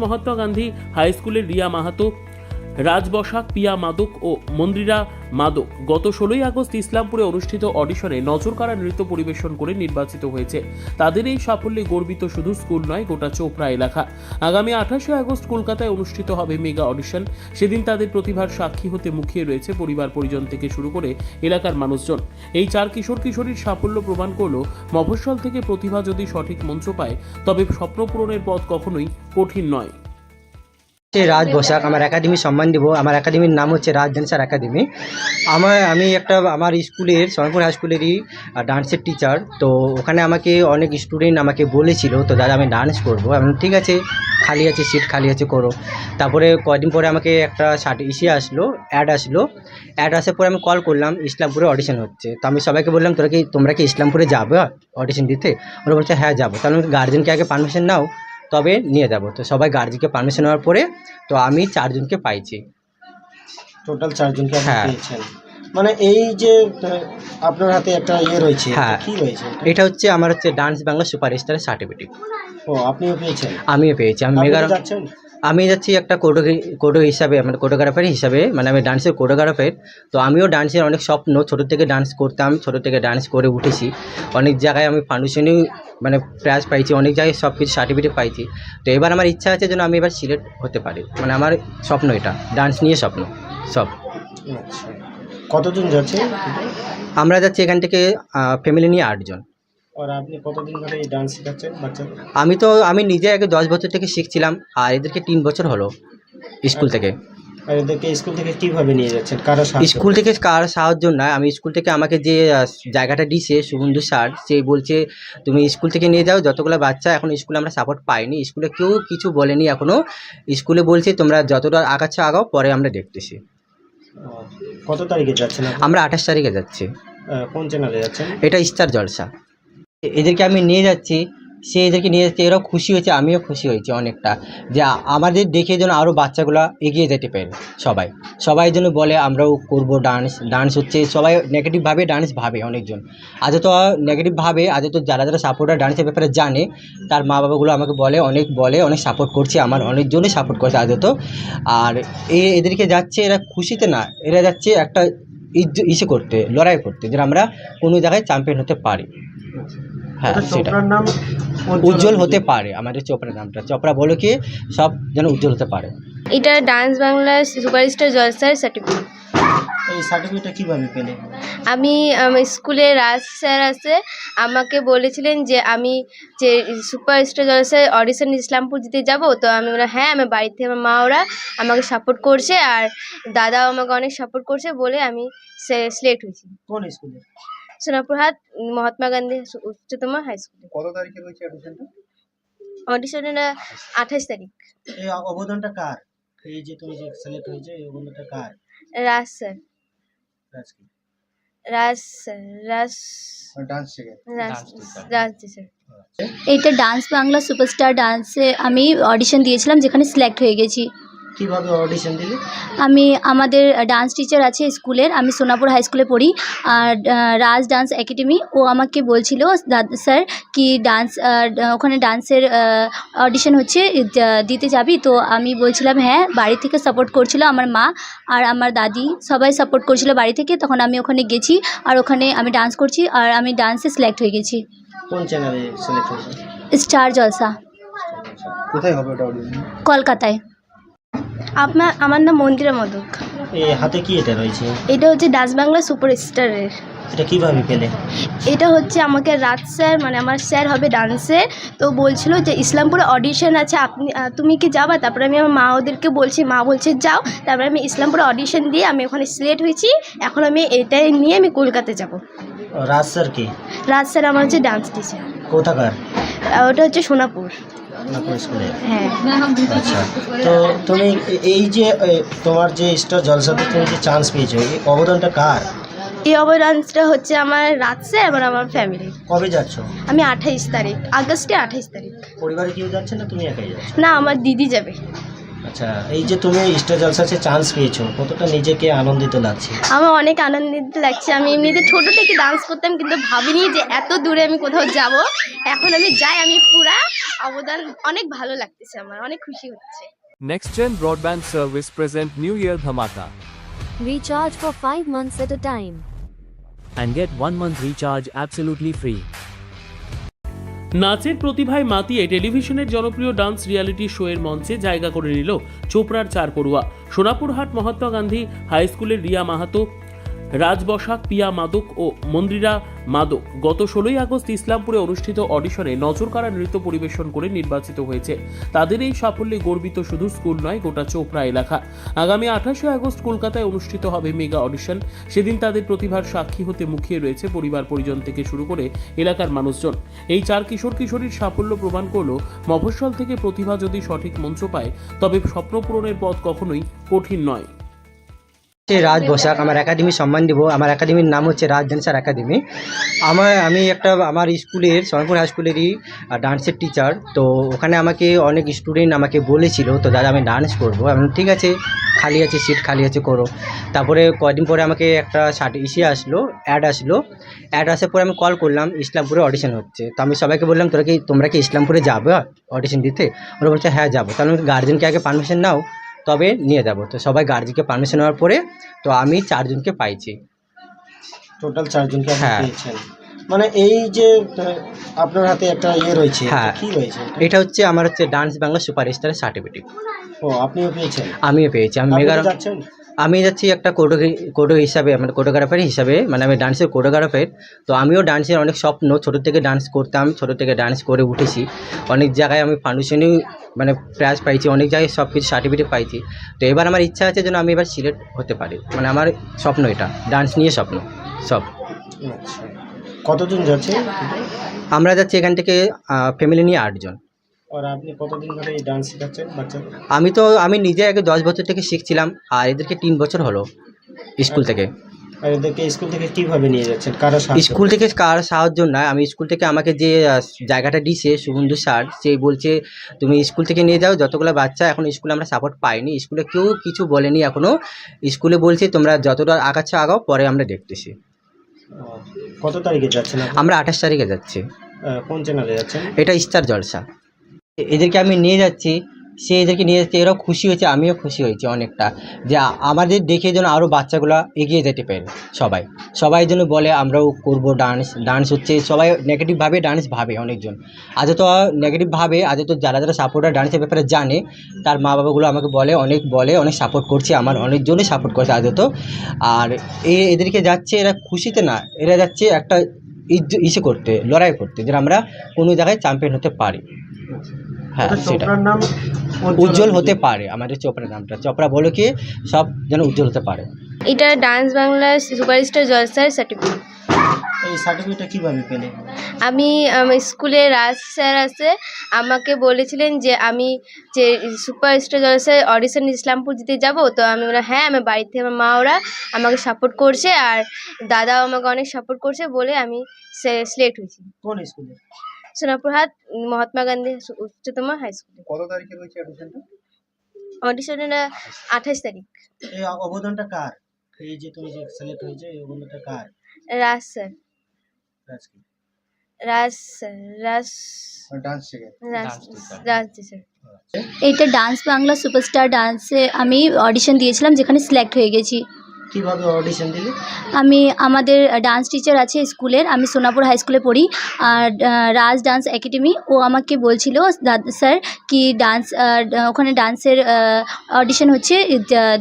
Mahatma Gandhi high স্কুলের রিয়া মাহাতো রাজবসাক, পিয়া মাদক ও মন্দিরা মাদক গত ষোলোই আগস্ট ইসলামপুরে অনুষ্ঠিত অডিশনে নজরকাড়া নৃত্য পরিবেশন করে নির্বাচিত হয়েছে। তাদের এই সাফল্যে গর্বিত শুধু স্কুল নয়, গোটা চোপড়া এলাকা। আগামী আঠাশে আগস্ট কলকাতায় অনুষ্ঠিত হবে মেগা অডিশন। সেদিন তাদের প্রতিভার সাক্ষী হতে মুখিয়ে রয়েছে পরিবার পরিজন থেকে শুরু করে এলাকার মানুষজন। এই চার কিশোর কিশোরীর সাফল্য প্রমাণ করল, মফস্বল থেকে প্রতিভা যদি সঠিক মঞ্চ পায়, তবে স্বপ্ন পূরণের পথ কখনোই কঠিন নয়। হচ্ছে রাজ বসাক, আমার একাডেমি সম্মান দিব। আমার একাডেমির নাম হচ্ছে রাজ ড্যান্সার একাডেমি। আমার, আমি একটা, আমার স্কুলের, সোনারপুর হাই স্কুলেরই ডান্সের টিচার তো ওখানে আমাকে অনেক স্টুডেন্ট আমাকে বলেছিল, তো দাদা, আমি ডান্স করব। আমি ঠিক আছে, খালি আছে সিট খালি আছে, করো। তারপরে কয়দিন পরে আমাকে একটা শার্ট ইসে আসলো অ্যাড আসলো। অ্যাড আসার পরে আমি কল করলাম, ইসলামপুরে অডিশন হচ্ছে। তো আমি সবাইকে বললাম, তোরা কি, তোমরা কি ইসলামপুরে যাবে অডিশন দিতে? ওরা বলছে হ্যাঁ যাব। তাহলে গার্জেনকে আগে পারমিশন নাও। তবে নিয়ে যাব। তো সবাই গার্জিকে পারমিশন নেওয়ার পরে তো আমি চারজনকে পাইছি। টোটাল চারজনকে হ্যাঁ। মানে এই যে আপনার হাতে একটা ইয়ে রয়েছে হ্যাঁ। কি রয়েছে এটা? হচ্ছে আমার হচ্ছে ডান্স বাংলা সুপারস্টারের সার্টিফিকেট ও আপনিও পেয়েছেন? আমিও পেয়েছি আমি মেগা যাচ্ছেন? আমি যাচ্ছি একটা কোটো কোটো হিসাবে মানে কোটোগ্রাফার হিসাবে মানে আমি ডান্সের কোটোগ্রাফার তো আমিও ডান্সের অনেক স্বপ্ন ছোটো থেকে ডান্স করতাম ছোটো থেকে ডান্স করে উঠেছি। অনেক জায়গায় আমি ফাউন্ডেশনেও মানে প্রাইজ পাইছি অনেক জায়গায় সব কিছু সার্টিফিকেট পাইছি। তো এবার আমার ইচ্ছা আছে যেন আমি এবার সিলেক্ট হতে পারি। মানে আমার স্বপ্ন এটা ডান্স নিয়ে স্বপ্ন সব। আচ্ছা। কতজন যাচ্ছে আমরা যাচ্ছি এখান থেকে ফ্যামিলি নিয়ে আটজন। আর আপনি কতদিন ধরে এই ডান্স শেখাচ্ছেন বাচ্চাদের? আমি তো আমি নিজে আগে দশ বছর থেকে শিখছিলাম আর এদেরকে তিন বছর হলো স্কুল থেকে। আর এদেরকে স্কুল থেকে কীভাবে নিয়ে যাচ্ছেন? কারও স্কুল থেকে কার সাহায্য না আমি স্কুল থেকে আমাকে যে জায়গাটা দিয়েছে সুবন্ধু স্যার সে বলছে তুমি স্কুল থেকে নিয়ে যাও যতগুলো বাচ্চা এখন স্কুলে আমরা সাপোর্ট পাইনি স্কুলে কেউ কিছু বলেনি এখনও স্কুলে বলছে তোমরা যতটা আগাচ্ছ আগাও পরে আমরা দেখতেছি। কত তারিখে যাচ্ছেন আমরা আঠাশ তারিখে যাচ্ছি। কোন চ্যানেলে যাচ্ছেন? এটা স্টার জলসা। এদেরকে আমি নিয়ে যাচ্ছি, সে এদেরকে নিয়ে যাচ্ছে, এরাও খুশি হয়েছে, আমিও খুশি হয়েছি অনেকটা। যে আমাদের দেখে যেন আরও বাচ্চাগুলো এগিয়ে যেতে পারে সবাই। সবাই যেন বলে, আমরাও করব ডান্স ডান্স হচ্ছে, সবাই নেগেটিভভাবে ডান্স ভাবে অনেকজন। আজ তো নেগেটিভ ভাবে, আজ তো যারা যারা সাপোর্টার ডান্সের ব্যাপারে জানে, তার মা বাবাগুলো আমাকে বলে, অনেক বলে, অনেক সাপোর্ট করছে, আমার অনেকজনই সাপোর্ট করছে আজ তো। আর এদেরকে যাচ্ছে, এরা খুশিতে না, এরা যাচ্ছে একটা ইসে করতে লড়াই করতে যেন আমরা কোনো জায়গায় চ্যাম্পিয়ন হতে পারি। হ্যাঁ সেটা উজ্জ্বল হতে পারে আমাদের চোপড়ার নামটা। চোপড়া বলো কি সব যেন উজ্জ্বল হতে পারে। এটা ডান্স বাংলার সুপারস্টার স্যার সার্টিফিকেট এই সার্টিফিকেটটা কীভাবে পেলে? আমি আমার স্কুলে রাজ স্যার আছে আমাকে বলেছিলেন যে আমি যে সুপারস্টার জলসার অডিশন ইসলামপুর দিতে যাব তো আমি বললাম হ্যাঁ আমার বাড়িতে আমার মা ওরা আমাকে সাপোর্ট করছে আর দাদাও আমাকে অনেক সাপোর্ট করছে বলে আমি সিলেক্ট হয়েছি। কোন স্কুলে? সোনাপুরহাট মহাত্মা গান্ধী উচ্চতম হাই স্কুলে কত তারিখে রয়েছে অডিশনটা অডিশনটা আঠাশ তারিখ। এই অবদানটা কার? এই যে তুমি যে সিলেক্ট হয়েছে এই অবদানটা কার? Raj sir. Raj sir Raj dance শেখে রাজ রাজ স্যার এইটা ডান্স বাংলা সুপারস্টার ডান্সে আমি অডিশন দিয়েছিলাম যেখানে সিলেক্ট হয়ে গেছি কীভাবে অডিশন দিলে? আমি আমাদের ডান্স টিচার আছে স্কুলের আমি সোনাপুর হাই স্কুলে পড়ি আর রাজ ডান্স একাডেমি ও আমাকে বলছিল স্যার কি ডান্স ওখানে ডান্সের অডিশন হচ্ছে দিতে যাবি? তো আমি বলছিলাম হ্যাঁ। বাড়ি থেকে সাপোর্ট করছিল আমার মা আর আমার দাদি সবাই সাপোর্ট করছিল বাড়ি থেকে তখন আমি ওখানে গেছি আর ওখানে আমি ডান্স করছি আর আমি ডান্সে সিলেক্ট হয়ে গেছি। কোন চ্যানেলে সিলেক্ট হয়েছে? স্টার জলসা কোথায় হবে ওটা কলকাতায়। আপনার আমার নাম মন্দিরা মোদক এই হাতে কি এটা রয়েছে? এটা হচ্ছে ডান্স বাংলা সুপারস্টারের। এটা কীভাবে পেলে? এটা হচ্ছে আমাকে রাত স্যার মানে আমার স্যার হবে ডান্সে। তো বলছিল যে ইসলামপুরে অডিশন আছে আপনি তুমি কি যাবা? তারপরে আমি আমার মা ওদেরকে বলছি মা বলছে যাও। তারপরে আমি ইসলামপুরে অডিশন দিয়ে আমি ওখানে সিলেক্ট হয়েছি। এখন আমি এটাই নিয়ে আমি কলকাতায় যাব। রাজ স্যার কি? রাত স্যার আমার হচ্ছে ডান্স টিচার কোথাকার? ওটা হচ্ছে সোনাপুর। নাগপুর স্কুলে হ্যাঁ। আচ্ছা। তো তুমি এই যে তোমার যে স্টার জলসাতে তুমি যে চান্স পেয়েছ এই অবদানটা কার? এই অবদানটা হচ্ছে আমার রাত স্যার এবং আমার ফ্যামিলি কবে যাচ্ছ? আমি আঠাইশ তারিখ আগস্টে আঠাইশ তারিখ। পরিবারে কেউ যাচ্ছে না তুমি একাই যাচ্ছ? না আমার দিদি যাবে। আচ্ছা এই যে তুমি স্টার জলসাতে চান্স পেয়েছ কতটা নিজেকে আনন্দিত লাগছে? আমার অনেক আনন্দিত লাগছে। আমি এমনিতে ছোটো থেকে ডান্স করতাম কিন্তু ভাবিনি যে এত দূরে আমি কোথাও যাব। এখন আমি যাই আমি পুরা অবদান অনেক ভালো লাগতেছে আমার অনেক খুশি হচ্ছে। NextGen Broadband Service present New Year Dhamaka. Recharge for 5 months at a time. and get one month recharge absolutely free. নাচের প্রতিভায় মাতিয়ে টেলিভিশনের জনপ্রিয় ডান্স রিয়ালিটি শো এর মঞ্চে জায়গা করে নিল চোপড়ার চার পড়ুয়া সোনাপুরহাট মহাত্মা গান্ধী হাই স্কুলের রিয়া মাহাতো রাজ বসাক পিয়া মাদক ও মন্দিরা মাদক গত ষোলোই আগস্ট ইসলামপুরে অনুষ্ঠিত অডিশনে নজরকাড়া নৃত্য পরিবেশন করে নির্বাচিত হয়েছে। তাদের এই সাফল্যে গর্বিত শুধু স্কুল নয়, গোটা চোপড়া এলাকা। আগামী আঠাশে আগস্ট কলকাতায় অনুষ্ঠিত হবে মেগা অডিশন। সেদিন তাদের প্রতিভার সাক্ষী হতে মুখিয়ে রয়েছে পরিবার পরিজন থেকে শুরু করে এলাকার মানুষজন। এই চার কিশোর কিশোরীর সাফল্য প্রমাণ করল, মফস্বল থেকে প্রতিভা যদি সঠিক মঞ্চ পায়, তবে স্বপ্ন পূরণের পথ কখনোই কঠিন নয়। হচ্ছে রাজ বসাক, আমার একাডেমি সম্মান দিব। আমার একাডেমির নাম হচ্ছে রাজ ড্যান্সার একাডেমি। আমার, আমি একটা, আমার স্কুলের, সোনারপুর হাই স্কুলেরই ডান্সের টিচার তো ওখানে আমাকে অনেক স্টুডেন্ট আমাকে বলেছিল, তো দাদা, আমি ডান্স করব। আমি ঠিক আছে, খালি আছে সিট খালি আছে, করো। তারপরে কদিন পরে আমাকে একটা ইসে আসলো অ্যাড আসলো। অ্যাড আসার পরে আমি কল করলাম, ইসলামপুরে অডিশন হচ্ছে। তো আমি সবাইকে বললাম, তোরা কি, তোমরা কি ইসলামপুরে যাবে অডিশন দিতে? ওরা বলছে হ্যাঁ যাব। তাহলে গার্জেনকে আগে পারমিশন নাও। তবে নিয়ে যাব। তো সবাই গার্জিকে পারমিশন নেওয়ার পরে তো আমি চারজনকে পাইছি। টোটাল চারজনকে হ্যাঁ। মানে এই যে আপনার হাতে একটা ইয়ে রয়েছে হ্যাঁ। কি রয়েছে? এটা? হচ্ছে আমার হচ্ছে ডান্স বাংলা সুপারস্টারের সার্টিফিকেট ও আপনিও পেয়েছেন? আমিও পেয়েছি। আমি মেগা আমি যাচ্ছি একটা কোডো কোডো হিসাবে মানে কোডোগ্রাফার হিসাবে মানে আমি ডান্সের কোডোগ্রাফার। তো আমিও ডান্সের অনেক স্বপ্ন ছোটো থেকে ডান্স করতাম ছোটো থেকে ডান্স করে উঠেছি। অনেক জায়গায় আমি ফাউন্ডেশনেও মানে প্রাইজ পাইছি অনেক জায়গায় সব কিছু সার্টিফিকেট পাইছি। তো এবার আমার ইচ্ছা আছে যেন আমি এবার সিলেক্ট হতে পারি। মানে আমার স্বপ্ন এটা ডান্স নিয়ে স্বপ্ন সব। আচ্ছা। কতজন যাচ্ছে? আমরা যাচ্ছি এখান থেকে ফ্যামিলি নিয়ে আটজন। আর আপনি কতদিন ধরে এই ডান্স শেখাচ্ছেন বাচ্চাদের? আমি তো আমি নিজে আগে দশ বছর থেকে শিখছিলাম আর এদেরকে তিন বছর হলো স্কুল থেকে। আর এদেরকে স্কুল থেকে কীভাবে নিয়ে যাচ্ছেন? কারও সাহায্য? স্কুল থেকে কার সাহায্য নয় আমি স্কুল থেকে আমাকে যে আহ, জায়গাটা দিছে সুবন্ধু স্যার সে বলছে তুমি স্কুল থেকে নিয়ে যাও যতগুলো বাচ্চা এখন স্কুলে আমরা সাপোর্ট পাইনি স্কুলে কেউ কিছু বলেনি এখনও স্কুলে বলছে তোমরা যতটা আগাচ্ছ আগাও পরে আমরা দেখতেছি। কত তারিখে যাচ্ছেন আপনি? আমরা আঠাশ তারিখে যাচ্ছি। আহ, কোন চ্যানেলে যাচ্ছেন? এটা স্টার জলসা। এদেরকে আমি নিয়ে যাচ্ছি, সে এদেরকে নিয়ে যাচ্ছে, এরাও খুশি হয়েছে, আমিও খুশি হয়েছি অনেকটা। যে আমাদের দেখে যেন আরও বাচ্চাগুলো এগিয়ে যেতে পারে সবাই। সবাই যেন বলে, আমরাও করব ডান্স ডান্স হচ্ছে, সবাই নেগেটিভভাবে ডান্স ভাবে অনেকজন। আজ তো নেগেটিভ ভাবে, আজ তো যারা যারা সাপোর্টার ডান্সের ব্যাপারে জানে, তার মা বাবাগুলো আমাকে বলে, অনেক বলে, অনেক সাপোর্ট করছে, আমার অনেকজনই সাপোর্ট করছে আজ তো। আর এ, এদেরকে যাচ্ছে, এরা খুশিতে না, এরা যাচ্ছে একটা ইসে করতে, লড়াই করতে, যেন আমরা কোনো জায়গায় চ্যাম্পিয়ন হতে পারি। হ্যাঁ সেটা নাম উজ্জ্বল হতে পারে। আমাদের চোপড়া নামটা। চোপড়া বলো কি সব যেন উজ্জ্বল হতে পারে। এটা ডান্স বাংলা সুপারস্টার জলসার সার্টিফিকেট এই সার্টিফিকেটটা কীভাবে পেলে? আমি আমার স্কুলে রাজ স্যার আছে আমাকে বলেছিলেন যে আমি যে সুপারস্টার জলসায় অডিশন ইসলামপুর দিতে যাব তো আমি বললাম হ্যাঁ আমার বাড়িতে আমার মা ওরা আমাকে সাপোর্ট করছে আর দাদাও আমাকে অনেক সাপোর্ট করছে বলে আমি সিলেক্ট হয়েছি। কোন স্কুলে? সোনাপুরহাট মহাত্মা গান্ধী উচ্চতম হাই স্কুলে কত তারিখে রয়েছে অ্যাডমিশনটা অডিশনটা আঠাশ তারিখ। এই অবদানটা কার? এই যে তুমি যে সিলেক্ট হয়েছে এই অবদানটা কার? Raj sir. Raj sir Raj dance teacher. Raj sir এইটা ডান্স বাংলা সুপারস্টার ডান্সে আমি অডিশন দিয়েছিলাম যেখানে সিলেক্ট হয়ে গেছি। কীভাবে অডিশন দিলে? আমি আমাদের ডান্স টিচার আছে স্কুলের আমি সোনাপুর হাই স্কুলে পড়ি। আর রাজ ডান্স একাডেমি ও আমাকে বলছিল দাদা স্যার কি ডান্স ওখানে ডান্সের অডিশন হচ্ছে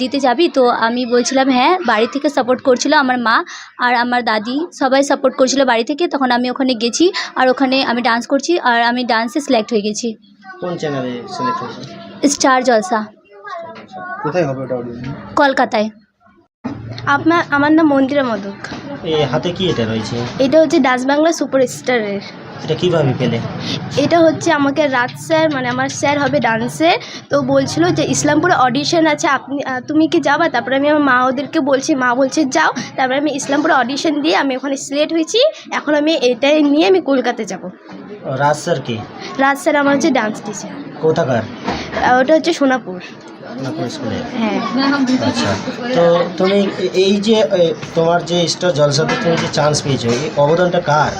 দিতে যাবি? তো আমি বলছিলাম হ্যাঁ। বাড়ি থেকে সাপোর্ট করছিল আমার মা আর আমার দাদি সবাই সাপোর্ট করছিল বাড়ি থেকে। তখন আমি ওখানে গেছি আর ওখানে আমি ডান্স করছি আর আমি ডান্সে সিলেক্ট হয়ে গেছি। কোন চ্যানেলে সিলেক্ট হয়েছে? স্টার জলসা কোথায় হবে ওটা কলকাতায়। আপনার আমার নাম মন্দিরা মদক। এই হাতে কি এটা রয়েছে? এটা হচ্ছে ডান্স বাংলা সুপারস্টারের। এটা কীভাবে পেলে? এটা হচ্ছে আমাকে রাজ স্যার মানে আমার স্যার হবে ডান্সে। তো বলছিল যে ইসলামপুরে অডিশন আছে আপনি তুমি কি যাবা? তারপরে আমি আমার মা ওদেরকে বলছি মা বলছে যাও। তারপরে আমি ইসলামপুরে অডিশন দিয়ে আমি ওখানে সিলেক্ট হয়েছি। এখন আমি এটাই নিয়ে আমি কলকাতা যাব। রাজ স্যার কি রাজ স্যার আমার হচ্ছে ডান্স টিচার কোথাকার? ওটা হচ্ছে সোনাপুর। নাগপুর স্কুলে হ্যাঁ। আচ্ছা। তো তুমি এই যে তোমার যে স্টার জলসাতে তুমি যে চান্স পেয়েছ এই অবদানটা কার?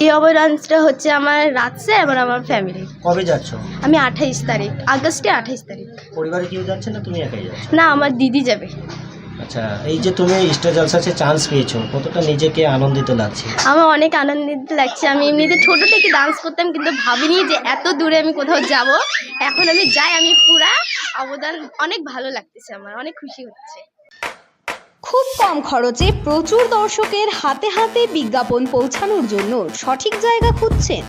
এই অবদানটা হচ্ছে আমার রাজ স্যার এবং আমার ফ্যামিলি কবে যাচ্ছ? আমি আঠাইশ তারিখ আগস্টে আঠাইশ তারিখ। পরিবারে কেউ যাচ্ছে না তুমি একাই যাচ্ছ? না আমার দিদি যাবে। আচ্ছা এই যে তুমি স্টার জলসাতে চান্স পেয়েছ কতটা নিজেকে আনন্দিত লাগছে? আমার অনেক আনন্দিত লাগছে। আমি এমনিতে ছোটো থেকে ডান্স করতাম কিন্তু ভাবিনি যে এত দূরে আমি কোথাও যাব। এখন আমি যাই আমি পুরা অবদান অনেক ভালো লাগতেছে আমার অনেক খুশি হচ্ছে। খুব কম খরচে প্রচুর দর্শকের হাতে হাতে বিজ্ঞাপন পৌঁছানোর জন্য সঠিক জায়গা খুঁজছেন